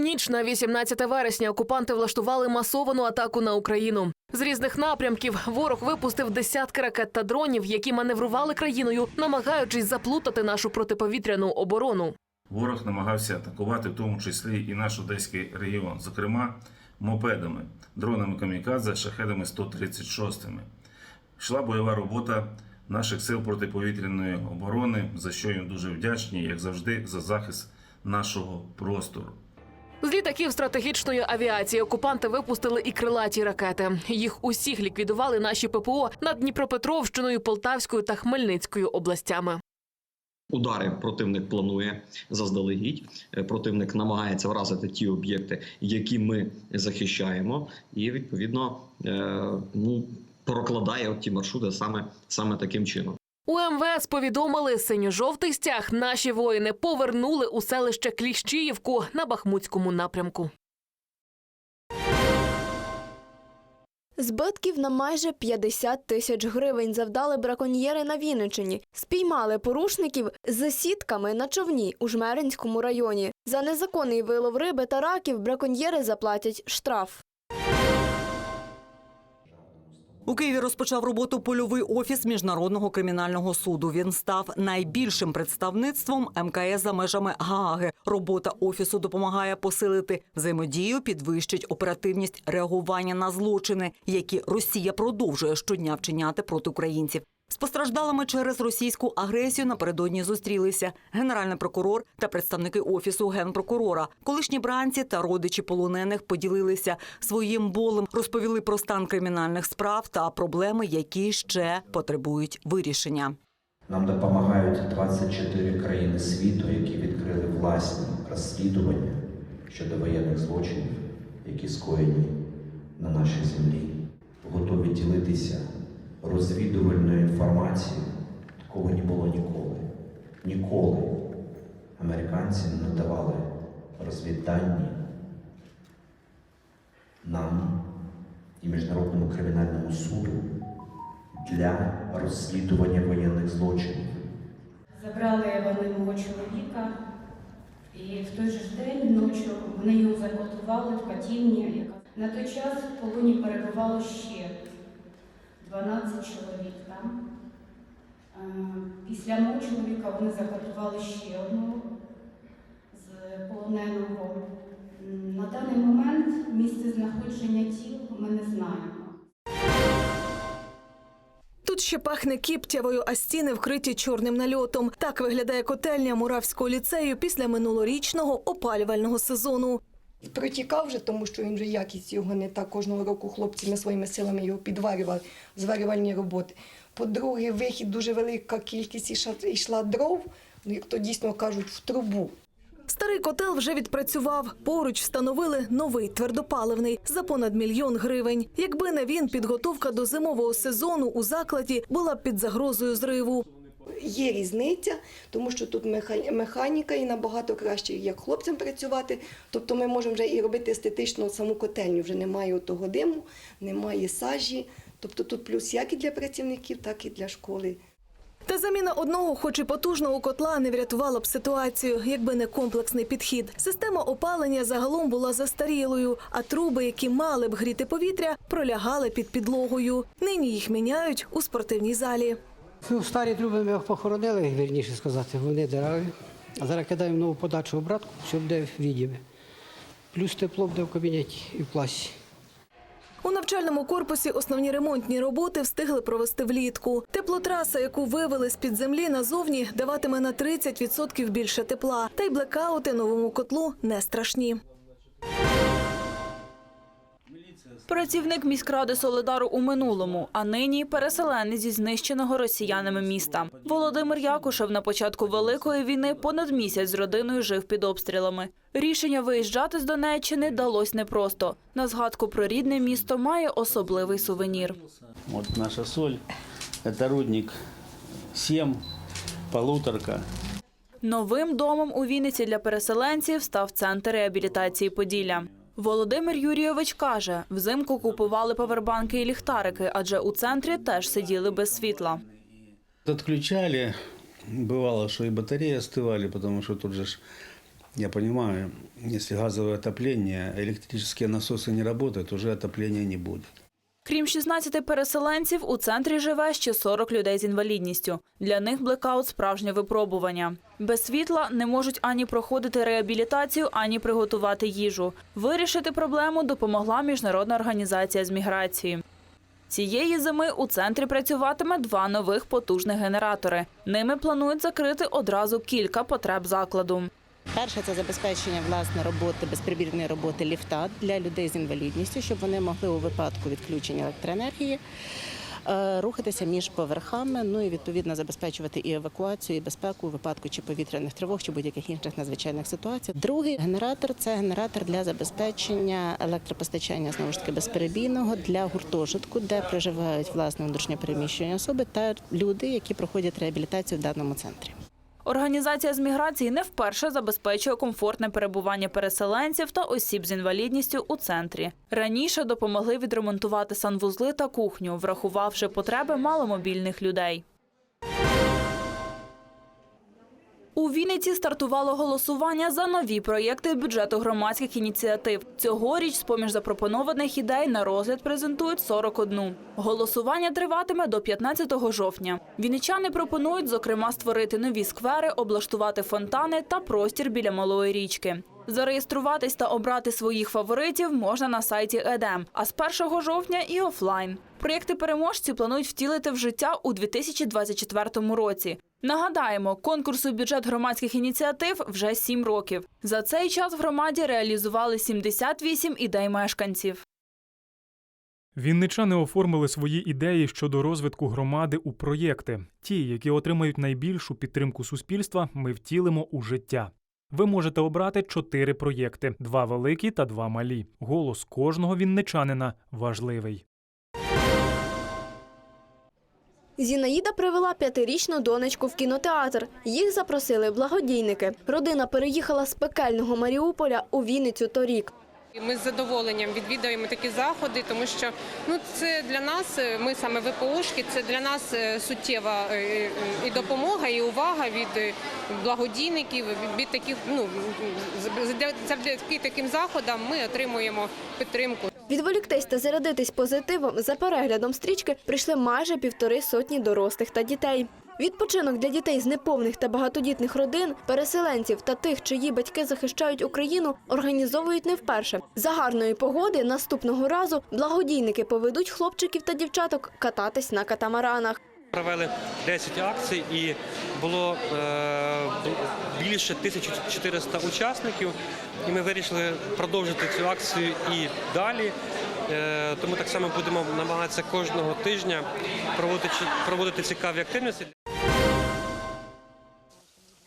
ніч на 18 вересня окупанти влаштували масовану атаку на Україну. З різних напрямків ворог випустив десятки ракет та дронів, які маневрували країною, намагаючись заплутати нашу протиповітряну оборону. Ворог намагався атакувати в тому числі і наш одеський регіон, зокрема мопедами, дронами камікадзе, шахедами 136. Йшла бойова робота наших сил протиповітряної оборони, за що їм дуже вдячні, як завжди, за захист нашого простору. З літаків стратегічної авіації окупанти випустили і крилаті ракети. Їх усіх ліквідували наші ППО над Дніпропетровщиною, Полтавською та Хмельницькою областями. Удари противник планує заздалегідь. Е, Противник намагається вразити ті об'єкти, які ми захищаємо, і відповідно е, ну прокладає ті маршрути саме, саме таким чином. У МВС повідомили, синьо-жовтий стяг наші воїни повернули у селище Кліщіївку на Бахмутському напрямку. Збитків на майже 50 тисяч гривень завдали браконьєри на Вінничині. Спіймали порушників з сітками на човні у Жмеринському районі. За незаконний вилов риби та раків браконьєри заплатять штраф. У Києві розпочав роботу польовий офіс міжнародного кримінального суду. Він став найбільшим представництвом МКС за межами Гааги. Робота офісу допомагає посилити взаємодію, підвищить оперативність реагування на злочини, які Росія продовжує щодня вчиняти проти українців. З постраждалими через російську агресію напередодні зустрілися генеральний прокурор та представники офісу генпрокурора. Колишні бранці та родичі полонених поділилися своїм болем, розповіли про стан кримінальних справ та проблеми, які ще потребують вирішення. Нам допомагають 24 країни світу, які відкрили власні розслідування щодо воєнних злочинів, які скоєні на нашій землі. Готові ділитися розвідувальною інформацією. Такого не було ніколи. Ніколи американці не давали розвіддані нам і Міжнародному кримінальному суду для розслідування воєнних злочинів. Забрали вони мого чоловіка, і в той же день ночі вони його закотували в катівні. На той час в полоні перебувало ще 12 чоловік там. Е, Після мого чоловіка вони закотували ще одного з полоненого. На даний момент місце знаходження тіл ми не знаємо. Тут ще пахне кіптявою, а стіни вкриті чорним нальотом. Так виглядає котельня Муравського ліцею після минулорічного опалювального сезону. Протікав вже, тому що він вже якість його не так кожного року хлопці ми своїми силами його підварювали, зварювальні роботи. По-друге, вихід дуже велика кількість йшла дров, ну, як то дійсно кажуть, в трубу. Старий котел вже відпрацював. Поруч встановили новий твердопаливний за понад мільйон гривень. Якби не він, підготовка до зимового сезону у закладі була б під загрозою зриву. Є різниця, тому що тут меха- механіка і набагато краще як хлопцям працювати. Тобто ми можемо вже і робити естетично саму котельню. Вже немає того диму, немає сажі. Тобто тут плюс як і для працівників, так і для школи. Та заміна одного, хоч і потужного котла, не врятувала б ситуацію, якби не комплексний підхід. Система опалення загалом була застарілою, а труби, які мали б гріти повітря, пролягали під підлогою. Нині їх міняють у спортивній залі. Ну, старі труби ми похоронили, вірніше сказати, вони дереві. А зараз кидаємо нову подачу обратку, все буде відіме. Плюс тепло буде в кабінеті і в класі. У навчальному корпусі основні ремонтні роботи встигли провести влітку. Теплотраса, яку вивели з-під землі назовні, даватиме на 30% більше тепла. Та й блекаути новому котлу не страшні. Працівник міськради Солидару у минулому, а нині переселенець зі знищеного росіянами міста. Володимир Якушев на початку великої війни понад місяць з родиною жив під обстрілами. Рішення виїжджати з Донеччини далось непросто. На згадку про рідне місто має особливий сувенір. Вот наша соль. Это рудник 7, полуторка. Новим домом у Вінниці для переселенців став центр реабілітації Поділля. Володимир Юрійович каже, взимку купували павербанки і ліхтарики, адже у центрі теж сиділи без світла. Отключали. Бывало, что и батареи остывали, потому что тут же ж Я понимаю, если газовое отопление, электрические насосы не работают, уже отопления не будет. Крім 16 переселенців, у центрі живе ще 40 людей з інвалідністю. Для них блекаут – справжнє випробування. Без світла не можуть ані проходити реабілітацію, ані приготувати їжу. Вирішити проблему допомогла Міжнародна організація з міграції. Цієї зими у центрі працюватиме два нових потужних генератори. Ними планують закрити одразу кілька потреб закладу. Перше це забезпечення власне роботи безперебійної роботи ліфта для людей з інвалідністю, щоб вони могли у випадку відключення електроенергії е, рухатися між поверхами. Ну і відповідно забезпечувати і евакуацію, і безпеку у випадку чи повітряних тривог, чи будь-яких інших надзвичайних ситуацій. Другий генератор це генератор для забезпечення електропостачання знову ж таки безперебійного для гуртожитку, де проживають власне внутрішньопереміщені особи та люди, які проходять реабілітацію в даному центрі. Організація з міграції не вперше забезпечує комфортне перебування переселенців та осіб з інвалідністю у центрі. Раніше допомогли відремонтувати санвузли та кухню, врахувавши потреби маломобільних людей. У Вінниці стартувало голосування за нові проєкти бюджету громадських ініціатив. Цьогоріч, з-поміж запропонованих ідей, на розгляд презентують 41. Голосування триватиме до 15 жовтня. Вінничани пропонують, зокрема, створити нові сквери, облаштувати фонтани та простір біля малої річки. Зареєструватись та обрати своїх фаворитів можна на сайті ЕДЕМ, а з 1 жовтня і офлайн. Проєкти переможці планують втілити в життя у 2024 році. Нагадаємо, конкурсу бюджет громадських ініціатив вже сім років. За цей час в громаді реалізували 78 ідей мешканців. Вінничани оформили свої ідеї щодо розвитку громади у проєкти. Ті, які отримають найбільшу підтримку суспільства, ми втілимо у життя. Ви можете обрати чотири проєкти: два великі та два малі. Голос кожного вінничанина важливий. Зінаїда привела п'ятирічну донечку в кінотеатр. Їх запросили благодійники. Родина переїхала з пекельного Маріуполя у Вінницю торік. Ми з задоволенням відвідуємо такі заходи, тому що ну це для нас, е, ми саме ВПОшки, це для нас е, суттєва е, і допомога, і увага від благодійників. Від таких ну завдяки таким заходам ми отримуємо підтримку. Відволіктись та зарядитись позитивом за переглядом стрічки прийшли майже півтори сотні дорослих та дітей. Відпочинок для дітей з неповних та багатодітних родин, переселенців та тих, чиї батьки захищають Україну, організовують не вперше. За гарної погоди наступного разу благодійники поведуть хлопчиків та дівчаток кататись на катамаранах. Провели 10 акцій і було е, більше 1400 учасників. І ми вирішили продовжити цю акцію і далі. Е, тому так само будемо намагатися кожного тижня проводити, проводити цікаві активності.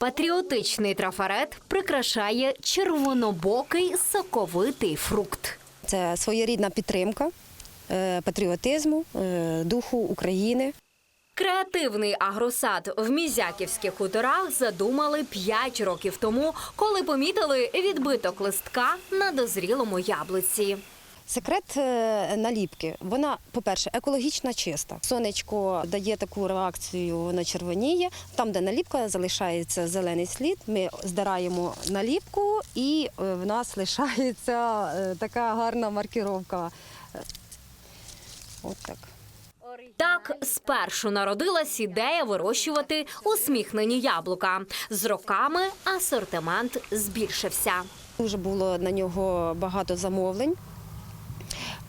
Патріотичний трафарет прикрашає червонобокий соковитий фрукт. Це своєрідна підтримка е, патріотизму, е, духу України. Креативний агросад в Мізяківських хуторах задумали 5 років тому, коли помітили відбиток листка на дозрілому яблуці. Секрет е, наліпки. Вона, по-перше, екологічно чиста. Сонечко дає таку реакцію, воно червоніє. Там, де наліпка, залишається зелений слід. Ми здираємо наліпку, і е, в нас лишається е, така гарна маркіровка. От так. Так спершу народилась ідея вирощувати усміхнені яблука. З роками асортимент збільшився. Дуже було на нього багато замовлень.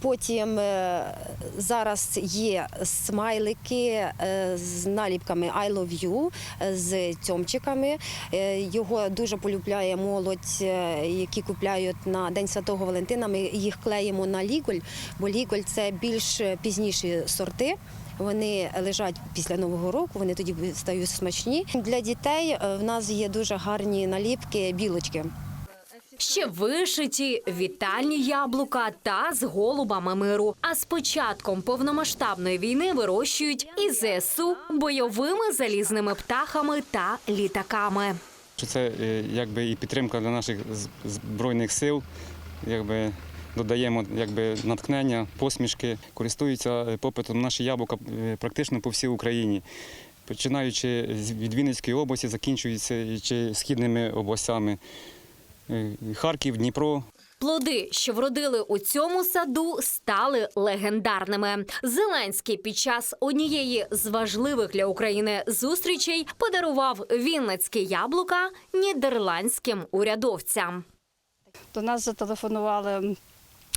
Потім е, зараз є смайлики е, з наліпками I love you, е, з цьомчиками. Його дуже полюбляє молодь, які купляють на День Святого Валентина. Ми їх клеїмо на ліголь, бо ліголь це більш пізніші сорти. Вони лежать після нового року, вони тоді стають смачні. Для дітей в нас є дуже гарні наліпки, білочки. Ще вишиті вітальні яблука та з голубами миру. А з початком повномасштабної війни вирощують і ЗСУ бойовими залізними птахами та літаками. Це е, якби і підтримка для наших збройних сил, якби додаємо якби натхнення, посмішки, користуються е, попитом наші яблука е, практично по всій Україні. Починаючи від Вінницької області, закінчуючи чи східними областями. Е, Харків, Дніпро. Плоди, що вродили у цьому саду, стали легендарними. Зеленський під час однієї з важливих для України зустрічей подарував вінницьке яблука нідерландським урядовцям. До нас зателефонували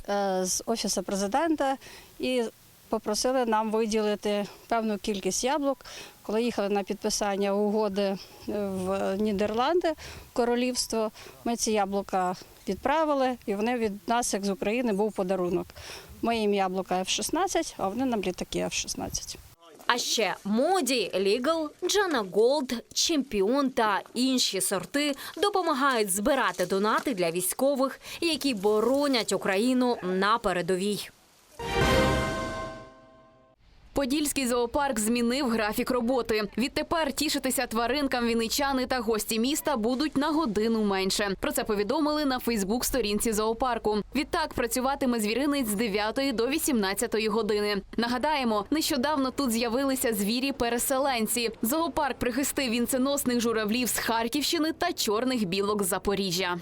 е, з офісу президента і попросили нам виділити певну кількість яблук. Коли їхали на підписання угоди е, в Нідерланди, королівство, ми ці яблука відправили, і вони від нас, як з України, був подарунок. Ми їм яблука F-16, а вони нам літаки F-16. А ще моді, лігал, Джана Голд, чемпіон та інші сорти допомагають збирати донати для військових, які боронять Україну на передовій. Подільський зоопарк змінив графік роботи. Відтепер тішитися тваринкам вінничани та гості міста будуть на годину менше. Про це повідомили на Фейсбук-сторінці зоопарку. Відтак працюватиме звіринець з 9 до 18 години. Нагадаємо, нещодавно тут з'явилися звірі-переселенці. Зоопарк прихистив вінценосних журавлів з Харківщини та чорних білок з Запоріжжя.